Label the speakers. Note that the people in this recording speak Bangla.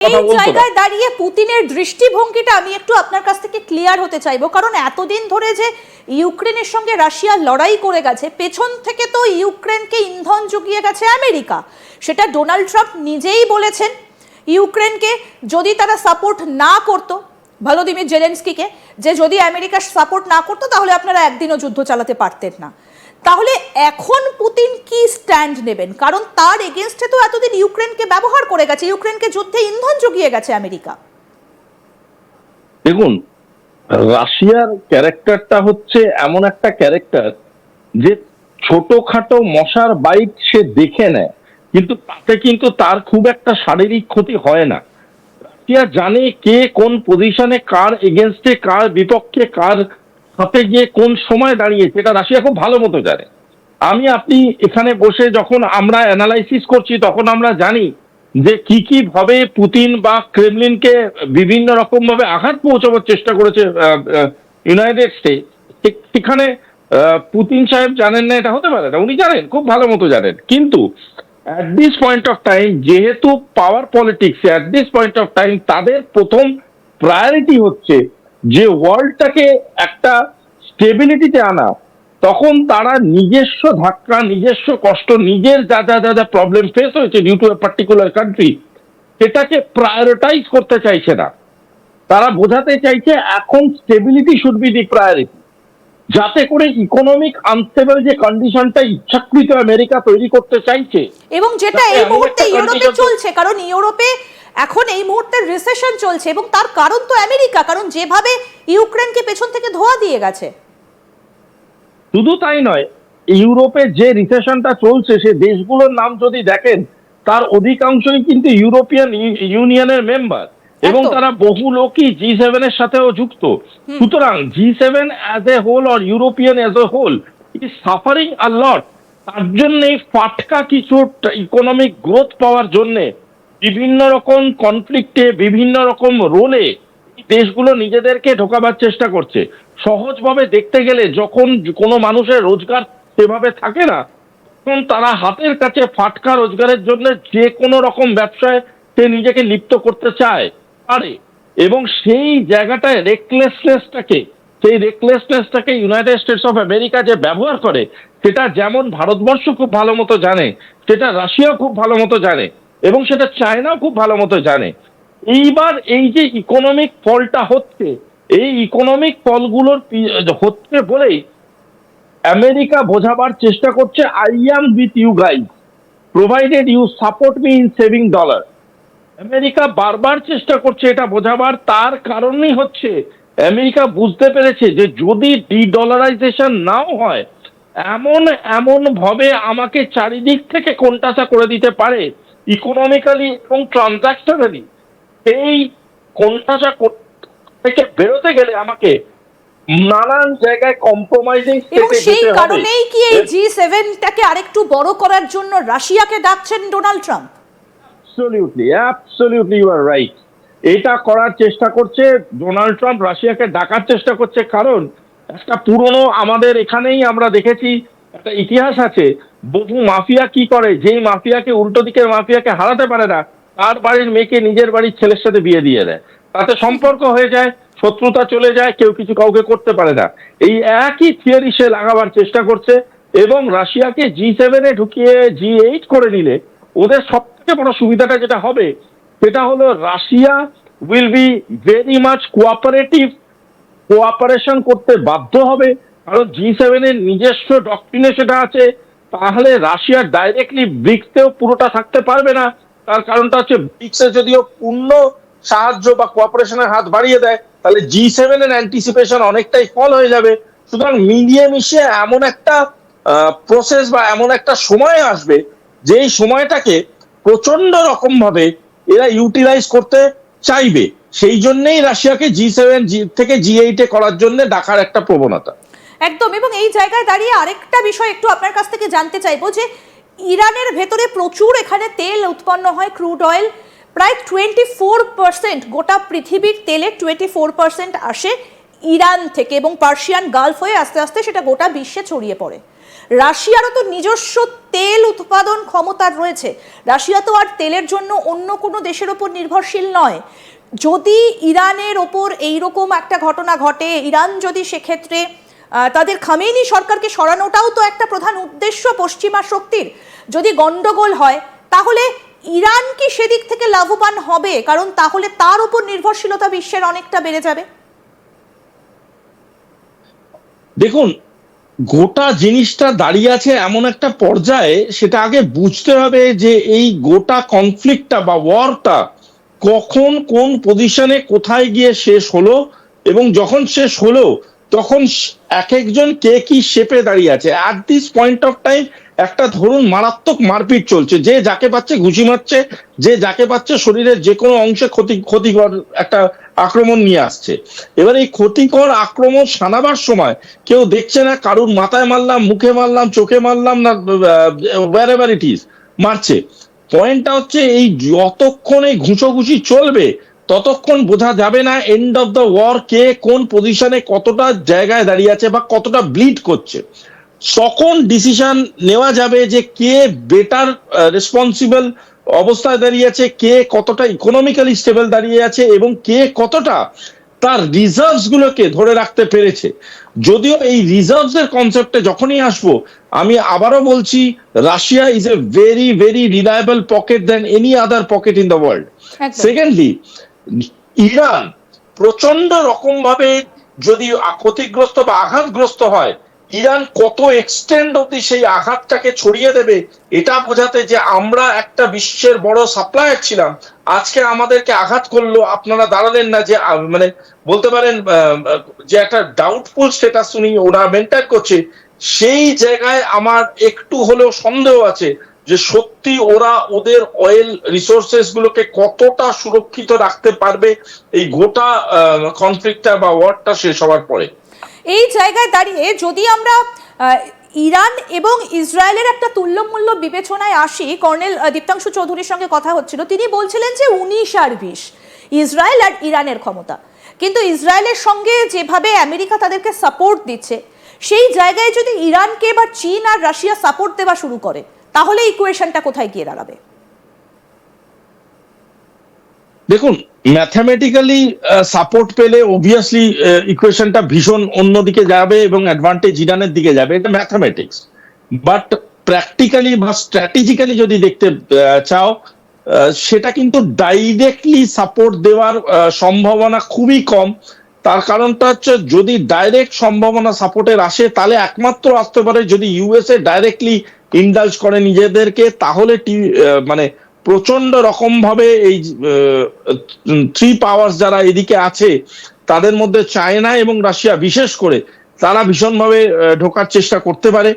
Speaker 1: এই জায়গায় দাঁড়িয়ে পুতিনের দৃষ্টিভঙ্গিটা আমি একটু আপনার কাছ থেকে ক্লিয়ার হতে চাইব। কারণ এতদিন ধরে যে ইউক্রেনের সঙ্গে রাশিয়া লড়াই করে গেছে পেছন থেকে তো ইউক্রেনকে ইন্ধন জুগিয়ে গেছে আমেরিকা। সেটা ডোনাল্ড ট্রাম্প নিজেই বলেছেন। ইউক্রেনকে যদি তারা সাপোর্ট না করতো ভলোদিমির জেলেন্সকিকে যে যদি আমেরিকা সাপোর্ট না করতো তাহলে আপনারা একদিনও যুদ্ধ চালাতে পারতেন না। তাহলে এখন পুতিন কি স্ট্যান্ড নেবেন? কারণ তার এগেনস্টে তো এতদিন ইউক্রেনকে ব্যবহার করে গেছে, ইউক্রেনকে যুদ্ধে ইন্ধন জুগিয়ে গেছে আমেরিকা।
Speaker 2: দেখুন, রাশিয়ার ক্যারেক্টারটা হচ্ছে এমন একটা ক্যারেক্টার যে ছোটখাটো মশার বাইট সে দেখে নেয়, কিন্তু তাতে কিন্তু তার খুব একটা শারীরিক ক্ষতি হয় না। রাশিয়া জানে কে কোন পজিশনে কার এগেনস্টে কার বিপক্ষে, কার সাথে গিয়ে কোন সময় দাঁড়িয়েছে এটা রাশিয়া খুব ভালো মতো জানে। আমি, আপনি এখানে বসে যখন আমরা অ্যানালাইসিস করছি, তখন আমরা জানি যে কি কি ভাবে পুতিন বা ক্রেমলিনকে বিভিন্ন রকম ভাবে আঘাত পৌঁছাবার চেষ্টা করেছে ইউনাইটেড স্টেট সেখানে পুতিন সাহেব জানেন না, এটা হতে পারে না। উনি জানেন, খুব ভালো মতো জানেন। কিন্তু at this point of time যেহেতু power politics at this point of time তাদের প্রথম প্রায়োরিটি হচ্ছে যে ওয়ার্ল্ডটাকে একটা স্টেবিলিটিতে আনা, তখন তারা নিজস্ব ধাক্কা, নিজস্ব কষ্ট, নিজের যা যা যা যা প্রবলেম ফেস হয়েছে due to a particular country সেটাকে প্রায়োরিটাইজ করতে চাইছে না। তারা বোঝাতে চাইছে এখন stability should be the priority যাতে করে ইকোনমিক আনস্টেবল যে কন্ডিশনটা ইচ্ছাকৃত আমেরিকা তৈরি করতে চাইছে
Speaker 1: এবং যেটা এই মুহূর্তে ইউরোপে চলছে কারণ ইউরোপে এখন এই মুহূর্তে রিসেশন চলছে এবং তার কারণ তো আমেরিকা কারণ যেভাবে ইউক্রেনকে পেছন থেকে ধোয়া দিয়ে গেছে।
Speaker 2: শুধু তাই নয় ইউরোপে যে রিসেশনটা চলছে সে দেশগুলোর নাম যদি দেখেন তার অধিকাংশই কিন্তু ইউরোপিয়ান ইউ- ইউনিয়নের মেম্বার এবং তারা বহু লোকই জি সেভেনের সাথেও যুক্ত। সুতরাং G seven as a whole or European as a whole is suffering a lot তার জন্য ফাটকা কিছু ইকোনমিক গ্রোথ পাওয়ার জন্যে বিভিন্ন রকম কনফ্লিক্টে বিভিন্ন রকম রোলে দেশগুলো নিজেদেরকে ঢোকাবার চেষ্টা করছে। সহজভাবে দেখতে গেলে যখন কোনো মানুষের রোজগার সেভাবে থাকে না তখন তারা হাতের কাছে ফাটকা রোজগারের জন্য যে কোনো রকম ব্যবসায় সে নিজেকে লিপ্ত করতে চায়। পারে। এবং সেই জায়গাটায় রেকলেসনেসটাকে সেই রেকলেসনেসটাকে ইউনাইটেড স্টেটস অফ আমেরিকা যে ব্যবহার করে, সেটা যেমন ভারতবর্ষ খুব ভালো মতো জানে, সেটা রাশিয়া খুব ভালো মতো জানে, এবং সেটা চায়নাও খুব ভালো মতো জানে। এইবার এই যে ইকোনমিক ফলটা হচ্ছে, এই ইকোনমিক ফলগুলোর হচ্ছে বলেই আমেরিকা বোঝাবার চেষ্টা করছে I am with you guys provided you support me in saving dollar America বারবার চেষ্টা করছে এটা বোঝাবার তার কারণই হচ্ছে আমেরিকা বুঝতে পেরেছে যে যদি ডি ডলারাইজেশন নাও হয় এমন এমন ভাবে আমাকে চারিদিক থেকে কোনটাসা করে দিতে পারে ইকোনমিক্যালি এবং ট্রানজাকশনালি এই কোনটাসা থেকে বেরোতে গেলে আমাকে নানান জায়গায় কম্প্রোমাইজিং
Speaker 1: এবং সেই কারণেই কি এই জি সেভেনটাকে আরেকটু বড় করার জন্য রাশিয়াকে ডাকছেন Donald Trump?
Speaker 2: Absolutely absolutely you are right এটা করার চেষ্টা করছে ডোনাল্ড ট্রাম্প রাশিয়াকে ডাকার চেষ্টা করছে। কারণ একটা পুরনো আমাদের এখানেই আমরা দেখেছি, একটা ইতিহাস আছে, বহু মাফিয়া কি করে? যেই মাফিয়াকে, উল্টো দিকের মাফিয়াকে হারাতে পারে না, তার বাড়ির মেয়েকে নিজের বাড়ির ছেলের সাথে বিয়ে দিয়ে দেয়। তাতে সম্পর্ক হয়ে যায়, শত্রুতা চলে যায়, কেউ কিছু কাউকে করতে পারে না। এই একই থিওরি সে লাগাবার চেষ্টা করছে এবং রাশিয়াকে জি সেভেনে ঢুকিয়ে জি এইট করে নিলে, ওদের সব থেকে বড় সুবিধাটা যেটা হবে, সেটা হলো Russia will be very much cooperative cooperation করতে বাধ্য হবে। কারণ জি সেভেনের নিজস্ব ডক্ট্রিনে সেটা আছে, তাহলে রাশিয়া ডাইরেক্টলি ব্রিক্সেও পুরোটা থাকতে পারবে না। তার কারণটা হচ্ছে ব্রিক্সে যদিও পূর্ণ সাহায্য বা কোঅপারেশনের হাত বাড়িয়ে দেয়, তাহলে জি সেভেনের অ্যান্টিসিপেশন অনেকটাই ফল হয়ে যাবে। সুতরাং মিলিয়ে মিশিয়ে এমন একটা প্রসেস বা এমন একটা সময় আসবে, যেই সময়টাকে প্রচণ্ড রকম ভাবে এরা ইউটিলাইজ করতে চাইবে। সেই জন্যই রাশিয়াকে জি সেভেন থেকে জি এইটে করার জন্য ডাকার একটা প্রবণতা।
Speaker 1: একদম, এবং এই জায়গায় দাঁড়িয়ে আরেকটা বিষয় একটু আপনার কাছ থেকে জানতে চাইব যে, ইরানের ভেতরে প্রচুর এখানে তেল উৎপন্ন হয় ক্রুড অয়েল প্রায় টোয়েন্টি ফোর পার্সেন্ট গোটা পৃথিবীর তেলের টোয়েন্টি ফোর পার্সেন্ট আসে ইরান থেকে, এবং পার্সিয়ান গালফ হয়ে আস্তে আস্তে সেটা গোটা বিশ্বে ছড়িয়ে পড়ে। রাশিয়ারও তো নিজস্ব তেল উৎপাদন ক্ষমতা রয়েছে। রাশিয়া তো আর তেলের জন্য অন্য কোনো দেশের ওপর নির্ভরশীল নয়। যদি ইরানের ওপর এইরকম একটা ঘটনা ঘটে, ইরান যদি সেক্ষেত্রে তাদের খামেনি সরকারকে সরানোটাও তো একটা প্রধান উদ্দেশ্য পশ্চিমা শক্তির। যদি গন্ডগোল হয়, তাহলে ইরান কি সেদিক থেকে লাভবান হবে? কারণ তাহলে তার উপর নির্ভরশীলতা বিশ্বের অনেকটা বেড়ে যাবে।
Speaker 2: দেখুন গোটা জিনিসটা দাঁড়িয়ে আছে এমন একটা পর্যায়ে সেটা আগে বুঝতে হবে যে এই গোটা কনফ্লিক্টটা বা ওয়ারটা কখন কোন পজিশনে কোথায় গিয়ে শেষ হলো এবং যখন শেষ হলো, তখন এক একজন কে কি শেপে দাঁড়িয়ে আছে। At this point of time একটা ধরুন মারাত্মক মারপিট চলছে। যে যাকে পাচ্ছে ঘুষি মারছে, যে যাকে পাচ্ছে শরীরের যে কোনো অংশে ক্ষতি ক্ষতিকর একটা আক্রমণ নিয়ে আসছে। এবার এই ক্ষতিকর আক্রমণ সানাবার সময় কেউ দেখছে না কারুর মাথায় মারলাম, মুখে মারলাম, চোখে মারলাম না ওয়ার এভার ইট ইজ মারছে। পয়েন্টটা হচ্ছে এই যতক্ষণ এই ঘুষোঘুষি চলবে, ততক্ষণ বোঝা যাবে না এন্ড অফ দ্য ওয়ার কে কোন পজিশনে কতটা জায়গায় দাঁড়িয়ে আছে বা কতটা ব্লিড করছে। তখন ডিসিশন নেওয়া যাবে যে কে বেটার রেসপন্সিবল অবস্থায় দাঁড়িয়ে আছে কে কতটা ইকোনমিক্যালি স্টেবল দাঁড়িয়ে আছে এবং কে কতটা তার রিজার্ভস গুলোকে ধরে রাখতে পেরেছে। যদিও এই রিজার্ভস এর কনসেপ্টে যখনই আসব আমি আবারও বলছি Russia is a very very reliable pocket than any other pocket in the world secondly Iran প্রচণ্ড রকম ভাবে যদি ক্ষতিগ্রস্ত বা আঘাতগ্রস্ত হয় ইরান কত এক্সটেন্ড অব্দি সেই আঘাতটাকে ছড়িয়ে দেবে, এটা বোঝাতে যে আমরা একটা বিশ্বের বড় সাপ্লায়ার ছিলাম। আজকে আমাদেরকে আঘাত করল, আপনারা দাঁড়ালেন না যে মানে বলতে পারেন যে একটা ডাউটফুল স্টেটাস উনি ওরা মেনটেন করছে, সেই জায়গায় আমার একটু হলেও সন্দেহ আছে যে সত্যি ওরা ওদের অয়েল রিসোর্সেস গুলোকে কতটা সুরক্ষিত রাখতে পারবে, এই গোটা কনফ্লিক্টটা বা ওয়ারটা শেষ হওয়ার পরে।
Speaker 1: এই জায়গায় দাঁড়িয়ে যদি আমরা ইরান এবং ইসরায়েলের একটা তুল্যমূল্য বিবেচনায় আসি, কর্নেল দীপ্তাংশু চৌধুরীর সঙ্গে কথা হচ্ছিল, তিনি বলছিলেন যে উনিশ আর বিশ, ইসরায়েল আর ইরানের ক্ষমতা। কিন্তু ইসরায়েলের সঙ্গে যেভাবে আমেরিকা তাদেরকে সাপোর্ট দিচ্ছে, সেই জায়গায় যদি ইরানকে বা চীন আর রাশিয়া সাপোর্ট দেওয়া শুরু করে, তাহলে ইকুয়েশনটা কোথায় গিয়ে দাঁড়াবে?
Speaker 2: দেখুন ম্যাথামেটিক্যালি সাপোর্ট পেলে অবভিয়াসলি ইকুয়েশনটা ভীষণ অন্যদিকে যাবে এবং অ্যাডভান্টেজ ইরানের দিকে যাবে। এটা ম্যাথামেটিক্স বাট প্র্যাকটিক্যালি বা স্ট্র্যাটেজিক্যালি যদি দেখতে চাও আহ, সেটা কিন্তু ডাইরেক্টলি সাপোর্ট দেওয়ার সম্ভাবনা খুবই কম। তার কারণটা হচ্ছে যদি ডাইরেক্ট সম্ভাবনা সাপোর্টের আসে তাহলে একমাত্র আসতে পারে যদি ইউএসএ ডাইরেক্টলি ইন্ডালজ করে নিজেদেরকে তাহলে মানে প্রচণ্ড রকম ভাবে এই থ্রি পাওয়ার্স যারা এদিকে আছে, তাদের মধ্যে চায়না এবং রাশিয়া বিশেষ করে, তারা ভীষণভাবে ঢোকার চেষ্টা করতে পারে।